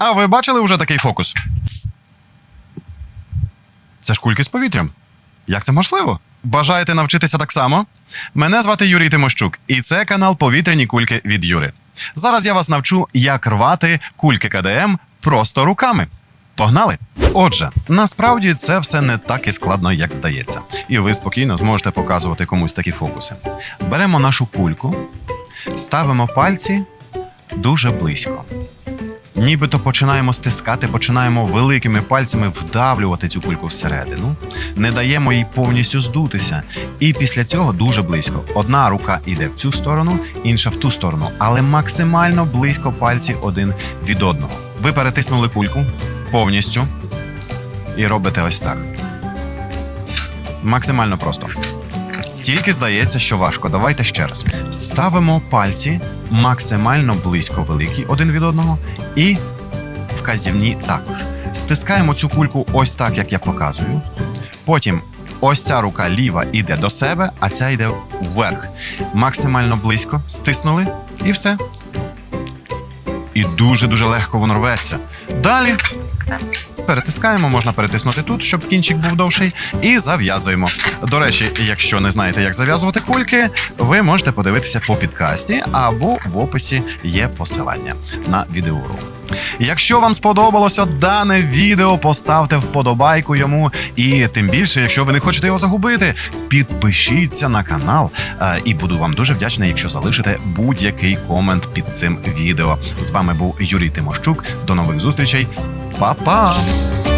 А ви бачили вже такий фокус? Це ж кульки з повітрям. Як це можливо? Бажаєте навчитися так само? Мене звати Юрій Тимощук, і це канал Повітряні кульки від Юри. Зараз я вас навчу, як рвати кульки КДМ просто руками. Погнали! Отже, насправді це все не так і складно, як здається. І ви спокійно зможете показувати комусь такі фокуси. Беремо нашу кульку, ставимо пальці дуже близько. Нібито починаємо стискати, починаємо великими пальцями вдавлювати цю кульку всередину, не даємо їй повністю здутися. І після цього дуже близько. Одна рука йде в цю сторону, інша в ту сторону, але максимально близько пальці один від одного. Ви перетиснули кульку повністю і робите ось так. Максимально просто. Тільки здається, що важко. Давайте ще раз. Ставимо пальці максимально близько великі один від одного і вказівні також. Стискаємо цю кульку ось так, як я показую. Потім ось ця рука ліва йде до себе, а ця йде вверх. Максимально близько стиснули і все. І дуже-дуже легко воно рветься. Далі перетискаємо, можна перетиснути тут, щоб кінчик був довший, і зав'язуємо. До речі, якщо не знаєте, як зав'язувати кульки, ви можете подивитися по підкасті або в описі є посилання на відеоурок. Якщо вам сподобалося дане відео, поставте вподобайку йому. І тим більше, якщо ви не хочете його загубити, підпишіться на канал. Е, І буду вам дуже вдячний, якщо залишите будь-який комент під цим відео. З вами був Юрій Тимощук. До нових зустрічей. Papá!